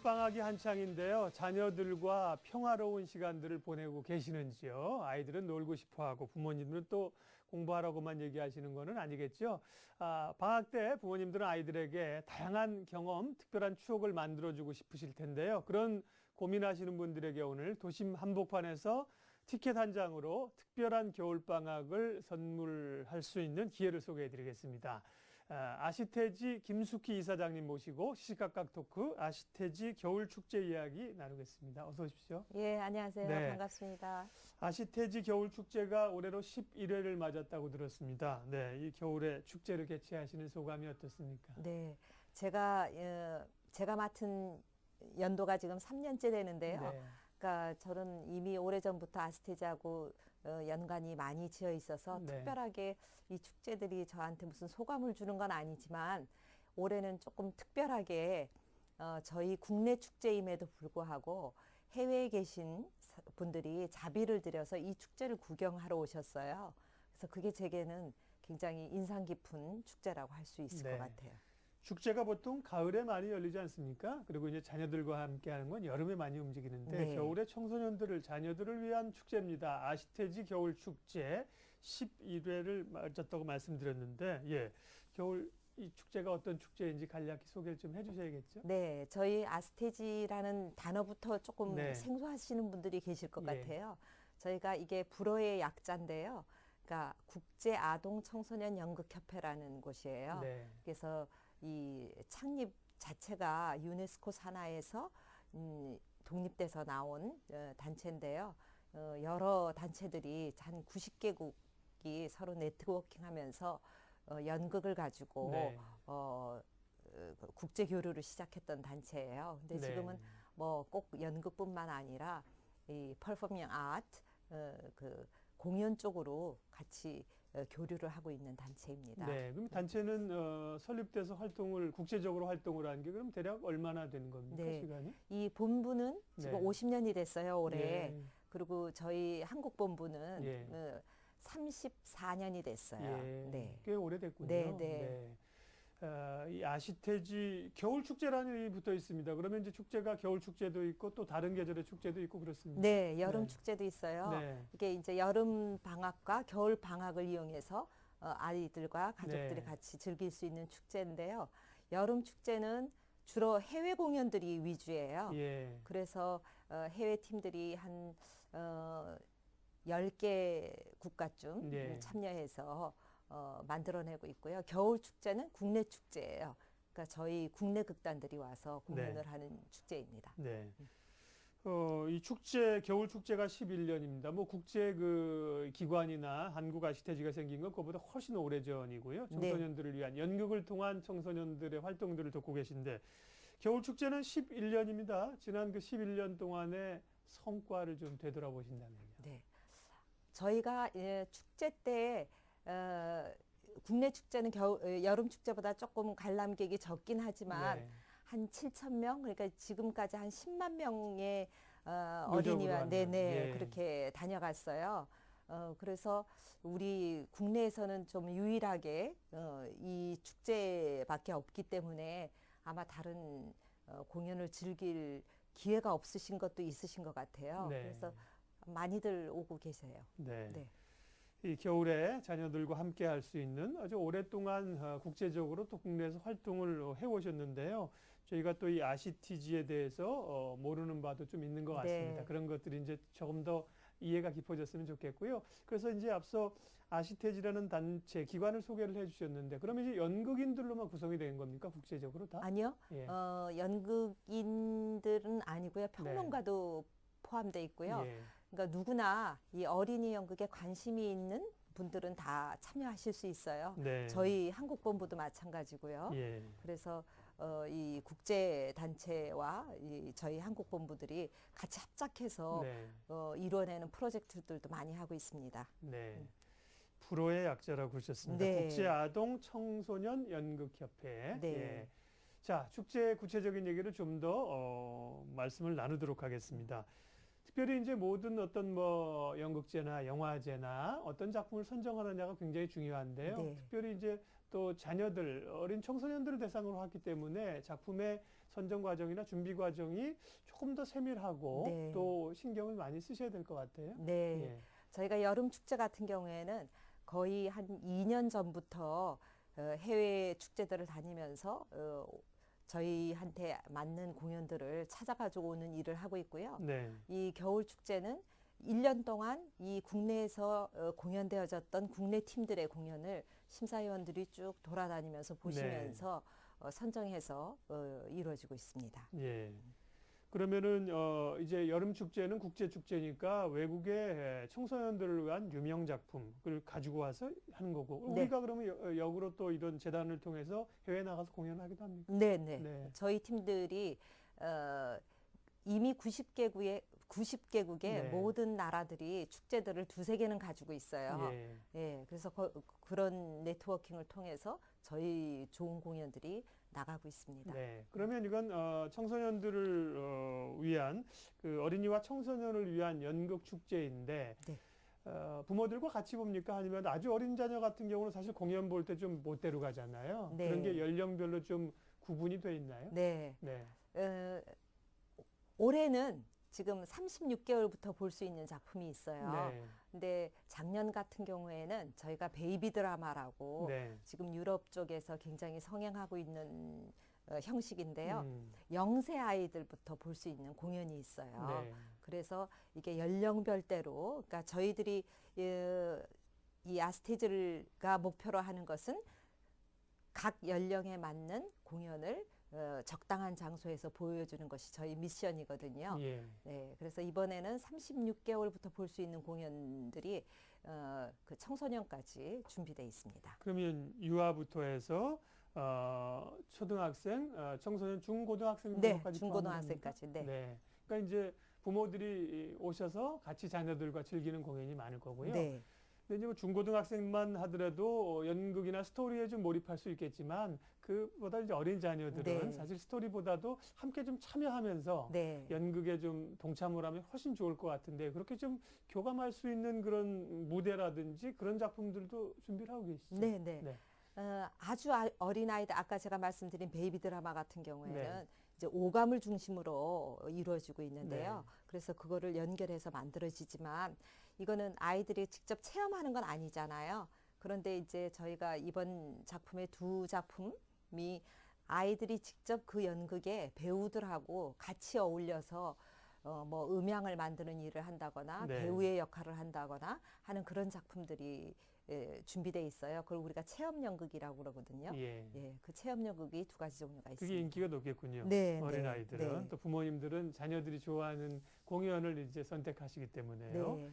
네, 겨울방학이 한창인데요. 자녀들과 평화로운 시간들을 보내고 계시는지요? 아이들은 놀고 싶어 하고 부모님들은 또 공부하라고만 얘기하시는 거는 아니겠죠? 아, 방학 때 부모님들은 아이들에게 다양한 경험, 특별한 추억을 만들어주고 싶으실 텐데요. 그런 고민하시는 분들에게 오늘 도심 한복판에서 티켓 한 장으로 특별한 겨울방학을 선물할 수 있는 기회를 소개해 드리겠습니다. 아, 아시테지 김숙희 이사장님 모시고 시시각각 토크 아시테지 겨울 축제 이야기 나누겠습니다. 어서 오십시오. 예, 안녕하세요. 네. 반갑습니다. 아시테지 겨울 축제가 올해로 11회를 맞았다고 들었습니다. 네, 이 겨울에 축제를 개최하시는 소감이 어떻습니까? 네. 제가, 어, 제가 맡은 연도가 지금 3년째 되는데요. 네. 그러니까 저는 이미 오래전부터 아스테지하고 어, 연관이 많이 지어 있어서 네. 특별하게 이 축제들이 저한테 무슨 소감을 주는 건 아니지만 올해는 조금 특별하게 어, 저희 국내 축제임에도 불구하고 해외에 계신 사- 분들이 자비를 들여서 이 축제를 구경하러 오셨어요. 그래서 그게 제게는 굉장히 인상 깊은 축제라고 할 수 있을 네. 것 같아요. 축제가 보통 가을에 많이 열리지 않습니까? 그리고 이제 자녀들과 함께 하는 건 여름에 많이 움직이는데 네. 겨울에 청소년들을 자녀들을 위한 축제입니다. 아시테지 겨울 축제 11회를 맞았다고 말씀드렸는데 예. 겨울 이 축제가 어떤 축제인지 간략히 소개를 좀 해 주셔야겠죠? 네, 저희 아스테지라는 단어부터 조금 네. 생소하시는 분들이 계실 것 예. 같아요. 저희가 이게 불어의 약자인데요. 그러니까 국제 아동 청소년 연극 협회라는 곳이에요. 네. 그래서 이 창립 자체가 유네스코 산하에서 음, 독립돼서 나온 어, 단체인데요. 어, 여러 단체들이 한 90개국이 서로 네트워킹 하면서 어, 연극을 가지고 네. 어, 어, 그 국제 교류를 시작했던 단체예요. 근데 네. 지금은 뭐 꼭 연극뿐만 아니라 이 퍼포밍 아트 어, 그 공연 쪽으로 같이 어, 교류를 하고 있는 단체입니다. 네. 그럼 단체는 어, 설립돼서 활동을 국제적으로 활동을 한 게 그럼 대략 얼마나 되는 겁니까? 네. 시간이? 이 본부는 지금 네. 50년이 됐어요 올해. 예. 그리고 저희 한국 본부는 예. 어, 34년이 됐어요. 예, 네. 꽤 오래됐군요. 네, 네. 어, 이 아시테지 겨울 축제라는 이름이 붙어 있습니다. 그러면 이제 축제가 겨울 축제도 있고 또 다른 계절의 축제도 있고 그렇습니다. 네, 여름 네. 축제도 있어요. 네. 이게 이제 여름 방학과 겨울 방학을 이용해서 어, 아이들과 가족들이 네. 같이 즐길 수 있는 축제인데요. 여름 축제는 주로 해외 공연들이 위주예요. 예. 그래서 어, 해외 팀들이 한 어, 10개 국가쯤 네. 음, 참여해서 어, 만들어내고 있고요. 겨울 축제는 국내 축제예요. 그러니까 저희 국내 극단들이 와서 공연을 네. 하는 축제입니다. 네. 어, 이 축제 겨울 축제가 11년입니다. 뭐 국제 그 기관이나 한국 아시테지가 생긴 건 그보다 훨씬 오래전이고요. 네. 청소년들을 위한 연극을 통한 청소년들의 활동들을 돕고 계신데 겨울 축제는 11년입니다. 지난 그 11년 동안의 성과를 좀 되돌아보신다면요. 네. 저희가 예, 축제 때 어, 국내 축제는 겨우, 어, 여름 축제보다 조금 관람객이 적긴 하지만 네. 한 7천 명 그러니까 지금까지 한 10만 명의 어, 어린이와 네네 예. 그렇게 다녀갔어요. 어, 그래서 우리 국내에서는 좀 유일하게 어, 이 축제밖에 없기 때문에 아마 다른 어, 공연을 즐길 기회가 없으신 것도 있으신 것 같아요. 네. 그래서 많이들 오고 계세요. 네. 네. 이 겨울에 자녀들과 함께 할 수 있는 아주 오랫동안 어, 국제적으로 또 국내에서 활동을 어, 해오셨는데요. 저희가 또 이 아시티지에 대해서 어, 모르는 바도 좀 있는 것 같습니다. 네. 그런 것들이 이제 조금 더 이해가 깊어졌으면 좋겠고요. 그래서 이제 앞서 아시테지라는 단체 기관을 소개를 해주셨는데 그러면 이제 연극인들로만 구성이 된 겁니까 국제적으로 다? 아니요. 예. 어, 연극인들은 아니고요. 평론가도 포함돼 있고요. 예. 그러니까 누구나 이 어린이 연극에 관심이 있는 분들은 다 참여하실 수 있어요. 네. 저희 한국 본부도 마찬가지고요. 예. 그래서 어, 이 국제 단체와 이 저희 한국 본부들이 같이 합작해서 네. 어, 이뤄내는 프로젝트들도 많이 하고 있습니다. 네. 프로의 약자라고 그러셨습니다. 네. 국제 아동 청소년 연극 협회. 네. 예. 자, 축제 구체적인 얘기를 좀더 어, 말씀을 나누도록 하겠습니다. 특별히 이제 모든 어떤 뭐 연극제나 영화제나 어떤 작품을 선정하느냐가 굉장히 중요한데요. 네. 특별히 이제 또 자녀들, 어린 청소년들을 대상으로 하기 때문에 작품의 선정 과정이나 준비 과정이 조금 더 세밀하고 네. 또 신경을 많이 쓰셔야 될 것 같아요. 네. 예. 저희가 여름 축제 같은 경우에는 거의 한 2년 전부터 어, 해외 축제들을 다니면서 어, 저희한테 맞는 공연들을 찾아가지고 오는 일을 하고 있고요. 네. 이 겨울 축제는 1년 동안 이 국내에서 어, 공연되어졌던 국내 팀들의 공연을 심사위원들이 쭉 돌아다니면서 보시면서 어, 선정해서 어, 이루어지고 있습니다. 예. 그러면은 어 이제 여름 축제는 국제 축제니까 외국의 청소년들을 위한 유명 작품을 가지고 와서 하는 거고 네. 우리가 그러면 여- 역으로 또 이런 재단을 통해서 해외 나가서 공연하기도 합니까? 네, 네. 네. 저희 팀들이 어, 이미 90개국의 90개국의 네. 모든 나라들이 축제들을 두세 개는 가지고 있어요. 예. 예, 그래서 거- 그런 네트워킹을 통해서 저희 좋은 공연들이 나가고 있습니다. 네. 그러면 이건 어, 청소년들을 어, 위한 그 어린이와 청소년을 위한 연극 축제인데 네. 어, 부모들과 같이 봅니까? 아니면 아주 어린 자녀 같은 경우는 사실 공연 볼 때 좀 못 데려가잖아요. 네. 그런 게 연령별로 좀 구분이 돼 있나요? 네. 네. 어, 올해는 지금 36개월부터 볼 수 있는 작품이 있어요. 네. 근데 작년 같은 경우에는 저희가 베이비 드라마라고 네. 지금 유럽 쪽에서 굉장히 성행하고 있는 어, 형식인데요. 음, 영세 아이들부터 볼 수 있는 공연이 있어요. 네. 그래서 이게 연령별대로, 그러니까 저희들이 이, 이 아스테이즈가 목표로 하는 것은 각 연령에 맞는 공연을 어, 적당한 장소에서 보여주는 것이 저희 미션이거든요. 예. 네, 그래서 이번에는 36개월부터 볼 수 있는 공연들이 어, 그 청소년까지 준비되어 있습니다. 그러면 유아부터 해서 어, 초등학생, 어, 청소년, 중고등학생 네, 중고등학생까지. 네. 네. 그러니까 이제 부모들이 오셔서 같이 자녀들과 즐기는 공연이 많을 거고요. 네. 근데 이제 뭐 중고등학생만 하더라도 연극이나 스토리에 좀 몰입할 수 있겠지만 그보다 이제 어린 자녀들은 네. 사실 스토리보다도 함께 좀 참여하면서 네. 연극에 좀 동참을 하면 훨씬 좋을 것 같은데 그렇게 좀 교감할 수 있는 그런 무대라든지 그런 작품들도 준비를 하고 계시죠. 네, 네. 네. 어, 아주 아, 어린 아이들 아까 제가 말씀드린 베이비 드라마 같은 경우에는 네. 이제 오감을 중심으로 이루어지고 있는데요. 네. 그래서 그거를 연결해서 만들어지지만 이거는 아이들이 직접 체험하는 건 아니잖아요. 그런데 이제 저희가 이번 작품의 두 작품이 아이들이 직접 그 연극에 배우들하고 같이 어울려서 어, 뭐 음향을 만드는 일을 한다거나 네. 배우의 역할을 한다거나 하는 그런 작품들이 예, 준비돼 있어요. 그걸 우리가 체험 연극이라고 그러거든요. 예. 예, 그 체험 연극이 두 가지 종류가 있습니다. 그게 인기가 높겠군요. 네, 어린 네, 아이들은 네. 또 부모님들은 자녀들이 좋아하는 공연을 이제 선택하시기 때문에요.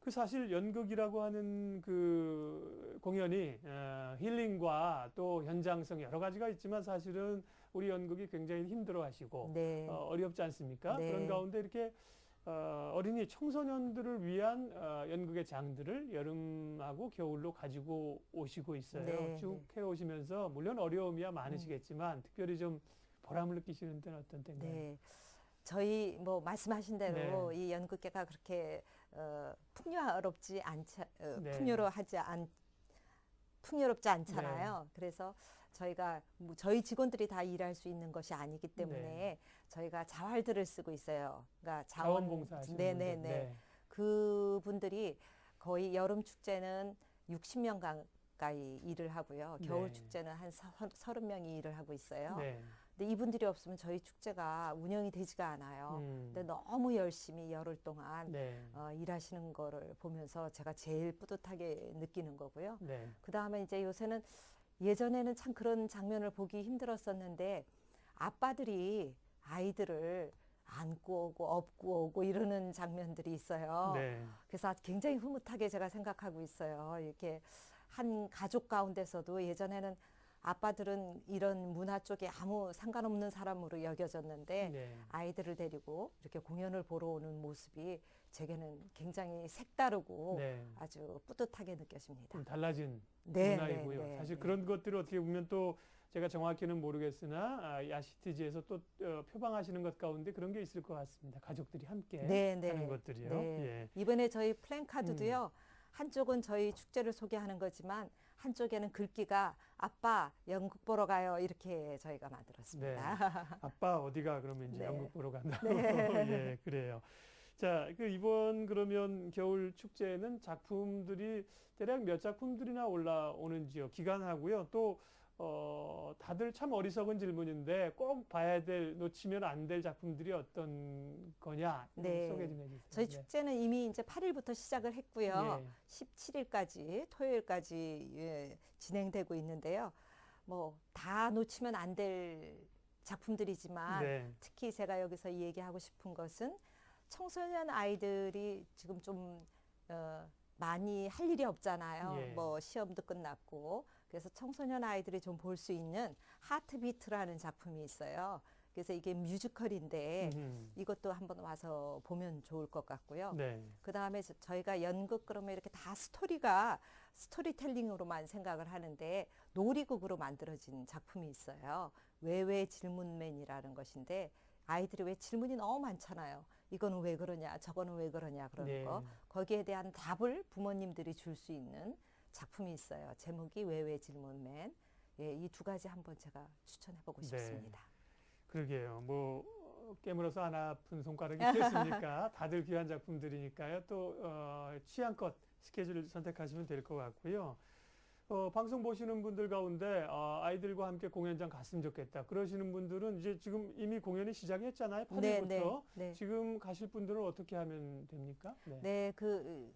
네. 그 사실 연극이라고 하는 그 공연이 어, 힐링과 또 현장성 여러 가지가 있지만 사실은 우리 연극이 굉장히 힘들어 하시고 네. 어, 어렵지 않습니까? 네. 그런 가운데 이렇게 어, 어린이 청소년들을 위한 어, 연극의 장들을 여름하고 겨울로 가지고 오시고 있어요. 네, 쭉 네. 해오시면서 물론 어려움이야 많으시겠지만 특별히 좀 보람을 느끼시는 데는 어떤 때인가요? 네. 저희 뭐 말씀하신 대로 네. 이 연극계가 그렇게 어, 풍요롭지 않자 어, 네. 풍요로하지 않 풍요롭지 않잖아요. 그래서 저희가 뭐 저희 직원들이 다 일할 수 있는 것이 아니기 때문에 네. 저희가 자활들을 쓰고 있어요. 그러니까 자원 하시는 네네네. 분들. 네. 그분들이 거의 여름 축제는 60명 가까이 일을 하고요. 겨울 네. 축제는 한 서- 30명이 일을 하고 있어요. 네. 근데 이분들이 없으면 저희 축제가 운영이 되지가 않아요. 음. 근데 너무 열심히 열흘 동안 네. 어, 일하시는 거를 보면서 제가 제일 뿌듯하게 느끼는 거고요. 네. 그 다음에 이제 요새는 예전에는 참 그런 장면을 보기 힘들었었는데 아빠들이 아이들을 안고 오고 업고 오고 이러는 장면들이 있어요. 네. 그래서 굉장히 흐뭇하게 제가 생각하고 있어요. 이렇게 한 가족 가운데서도 예전에는 아빠들은 이런 문화 쪽에 아무 상관없는 사람으로 여겨졌는데 네. 아이들을 데리고 이렇게 공연을 보러 오는 모습이 제게는 굉장히 색다르고 네. 아주 뿌듯하게 느껴집니다. 좀 달라진 네, 문화이고요. 네, 네, 사실 네. 그런 것들을 어떻게 보면 또 제가 정확히는 모르겠으나 아, 야시티지에서 또 어, 표방하시는 것 가운데 그런 게 있을 것 같습니다. 가족들이 함께 네, 네. 하는 것들이요. 네. 예. 이번에 저희 플랜카드도요. 한쪽은 저희 축제를 소개하는 거지만 한쪽에는 글귀가 아빠 연극 보러 가요 이렇게 저희가 만들었습니다. 아빠 어디가 그러면 이제 네. 연극 보러 간다. 네. 예, 그래요. 자, 그 이번 그러면 겨울 축제에는 작품들이 대략 몇 작품들이나 올라오는지요. 기간하고요. 또 어, 다들 참 어리석은 질문인데 꼭 봐야 될 놓치면 안 될 작품들이 어떤 거냐 좀 네. 소개 좀 해주세요. 저희 네. 축제는 이미 이제 8일부터 시작을 했고요. 예. 17일까지 토요일까지 예, 진행되고 있는데요. 뭐 다 놓치면 안 될 작품들이지만 네. 특히 제가 여기서 얘기하고 싶은 것은 청소년 아이들이 지금 좀 어, 많이 할 일이 없잖아요. 예. 뭐 시험도 끝났고 그래서 청소년 아이들이 좀 볼 수 있는 하트비트라는 작품이 있어요. 그래서 이게 뮤지컬인데 음흠. 이것도 한번 와서 보면 좋을 것 같고요. 네. 그 다음에 저희가 연극 그러면 이렇게 다 스토리가 스토리텔링으로만 생각을 하는데 놀이극으로 만들어진 작품이 있어요. 왜왜 질문맨이라는 것인데 아이들이 왜 질문이 너무 많잖아요. 이거는 왜 그러냐, 저거는 왜 그러냐 그러는 네. 거. 거기에 대한 답을 부모님들이 줄 수 있는 작품이 있어요. 제목이 왜왜 질문맨. 예, 이 두 가지 한번 제가 추천해 보고 네. 싶습니다. 그러게요. 뭐 어, 깨물어서 안 아픈 손가락이 있겠습니까? 다들 귀한 작품들이니까요. 또 어, 취향껏 스케줄을 선택하시면 될 것 같고요. 어, 방송 보시는 분들 가운데 어, 아이들과 함께 공연장 갔으면 좋겠다. 그러시는 분들은 이제 지금 이미 공연이 시작했잖아요. 8일부터. 네, 네, 네. 지금 가실 분들은 어떻게 하면 됩니까? 네. 네, 그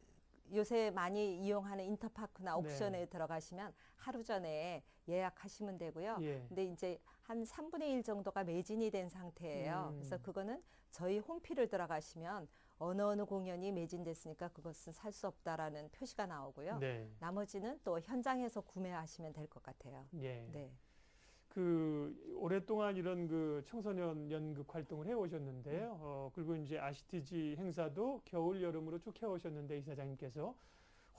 요새 많이 이용하는 인터파크나 네. 옥션에 들어가시면 하루 전에 예약하시면 되고요. 예. 근데 이제 한 3분의 1 정도가 매진이 된 상태예요. 음. 그래서 그거는 저희 홈피를 들어가시면 어느 어느 공연이 매진됐으니까 그것은 살 수 없다라는 표시가 나오고요. 네. 나머지는 또 현장에서 구매하시면 될 것 같아요. 예. 네. 그 오랫동안 이런 그 청소년 연극 활동을 해 오셨는데요. 어, 그리고 이제 아시티지 행사도 겨울 여름으로 쭉 해 오셨는데 이사장님께서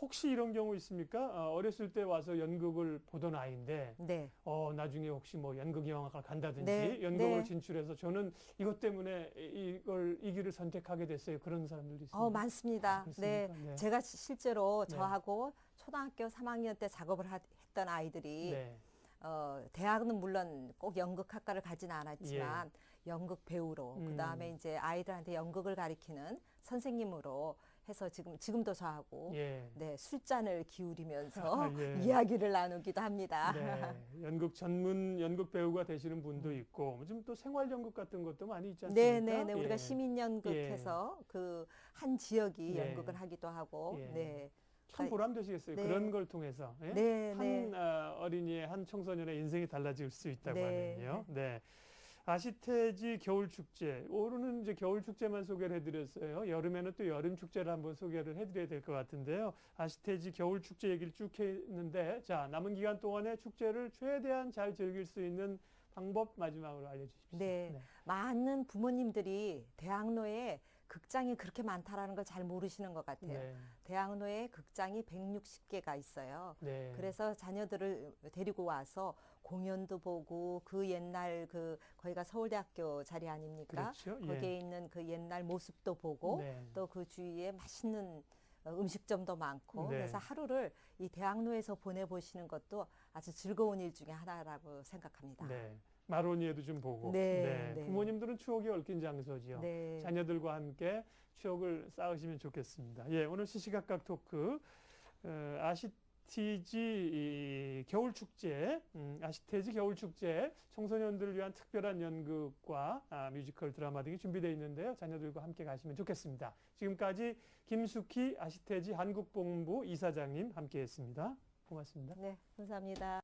혹시 이런 경우 있습니까? 어, 어렸을 때 와서 연극을 보던 아이인데 네. 어, 나중에 혹시 뭐 연극 영화가 간다든지 네, 연극으로 네. 진출해서 저는 이것 때문에 이- 이걸 이 길을 선택하게 됐어요. 그런 사람들도 있습니다. 어, 많습니다. 네. 그렇습니까? 네. 제가 시- 실제로 네. 저하고 초등학교 3학년 때 작업을 하- 했던 아이들이 네. 어, 대학은 물론 꼭 연극학과를 가진 않았지만 연극 배우로 예. 음. 그다음에 이제 아이들한테 연극을 가리키는 선생님으로 해서 지금 지금도 저하고 예. 네, 술잔을 기울이면서 아, 예. 이야기를 나누기도 합니다. 네, 연극 전문 연극 배우가 되시는 분도 음. 있고 요즘 또 생활 연극 같은 것도 많이 있지 않습니까? 네, 네, 네. 우리가 예. 시민 연극해서 그 한 지역이 네. 연극을 하기도 하고 예. 네. 참 보람 되시겠어요. 네. 그런 걸 통해서 예? 네, 한 네. 아, 어린이의 한 청소년의 인생이 달라질 수 있다고 네. 하면요. 네. 아시테지 겨울 축제. 올해는 이제 겨울 축제만 소개를 해드렸어요. 여름에는 또 여름 축제를 한번 소개를 해드려야 될 것 같은데요. 아시테지 겨울 축제 얘기를 쭉 했는데, 자 남은 기간 동안에 축제를 최대한 잘 즐길 수 있는 방법 마지막으로 알려주십시오. 네. 많은 부모님들이 대학로에 극장이 그렇게 많다라는 걸 잘 모르시는 것 같아요. 네. 대학로에 극장이 160개가 있어요. 네. 그래서 자녀들을 데리고 와서 공연도 보고 그 옛날 그 거기가 서울대학교 자리 아닙니까? 그렇죠. 예. 거기에 있는 그 옛날 모습도 보고 네. 또그 주위에 맛있는 어, 음식점도 많고 네. 그래서 하루를 이 대학로에서 보내보시는 것도 아주 즐거운 일 중에 하나라고 생각합니다. 네. 마로니에도 좀 보고. 네, 네. 부모님들은 추억이 얽힌 장소지요. 네. 자녀들과 함께 추억을 쌓으시면 좋겠습니다. 예, 오늘 시시각각 토크 어, 아시티지 이 겨울 축제, 음, 아시테지 겨울 축제 청소년들을 위한 특별한 연극과 아, 뮤지컬 드라마 등이 준비되어 있는데요. 자녀들과 함께 가시면 좋겠습니다. 지금까지 김숙희 아시테지 한국본부 이사장님 함께했습니다. 고맙습니다. 네, 감사합니다.